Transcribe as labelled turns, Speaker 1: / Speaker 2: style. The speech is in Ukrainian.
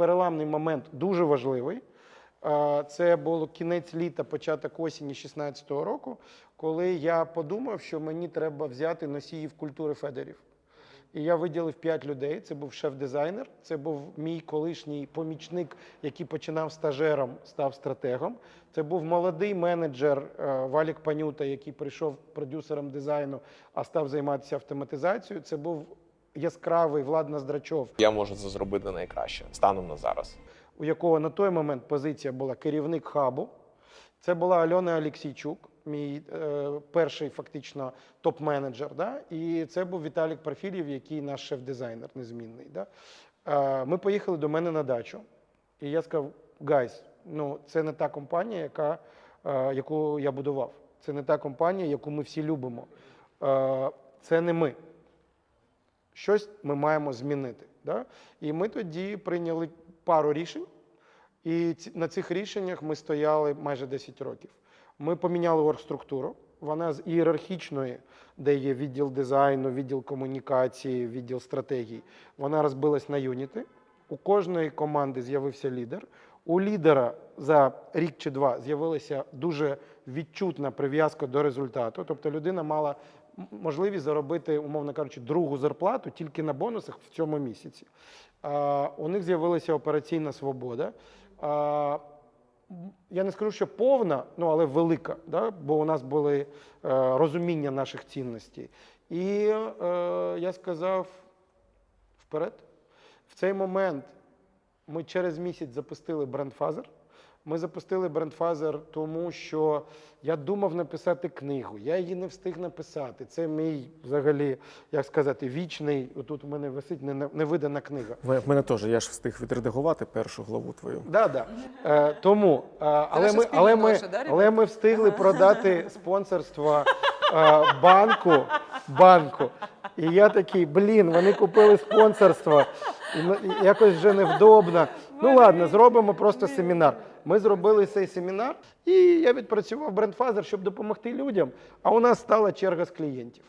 Speaker 1: переламний момент дуже важливий. Це було кінець літа, початок осені 16-го року, коли я подумав, що мені треба взяти носіїв культури федерів. І я виділив п'ять людей. Це був шеф-дизайнер, це був мій колишній помічник, який починав стажером, став стратегом. Це був молодий менеджер е, Валік Панюта, який прийшов продюсером дизайну, а став займатися автоматизацією. Це був яскравий Влад Наздрачов,
Speaker 2: Я можу це зробити найкраще станом на зараз.
Speaker 1: у якого на той момент позиція була керівник хабу. Це була Альона Олексійчук, мій е, перший фактично топ-менеджер. Да? І це був Віталік Парфілів, який наш шеф-дизайнер незмінний. Да? Е, ми поїхали до мене на дачу, і я сказав: Гайс, ну це не та компанія, яка, е, яку я будував. Це не та компанія, яку ми всі любимо. Е, це не ми щось ми маємо змінити. Да? І ми тоді прийняли пару рішень, і на цих рішеннях ми стояли майже 10 років. Ми поміняли оргструктуру. Вона з ієрархічної, де є відділ дизайну, відділ комунікації, відділ стратегії, вона розбилась на юніти. У кожної команди з'явився лідер. У лідера за рік чи два з'явилася дуже відчутна прив'язка до результату. Тобто людина мала можливість заробити, умовно кажучи, другу зарплату тільки на бонусах в цьому місяці. У них з'явилася операційна свобода. Я не скажу, що повна, ну але велика, да? бо у нас були е, розуміння наших цінностей. І е, я сказав вперед. В цей момент ми через місяць запустили брендфазер. Ми запустили брендфазер, тому що я думав написати книгу. Я її не встиг написати. Це мій взагалі, як сказати, вічний. Отут у мене висить не- невидана книга.
Speaker 3: В мене теж, я ж встиг відредагувати першу главу твою.
Speaker 1: Да, да. Е, тому, е, але, ми, але, ми, але ми встигли продати спонсорство е, банку, банку. І я такий, блін, вони купили спонсорство. І ну, і якось вже невдобно. Ну ладно, зробимо просто семінар. Ми зробили цей семінар, і я відпрацював брендфазер, щоб допомогти людям. А у нас стала черга з клієнтів.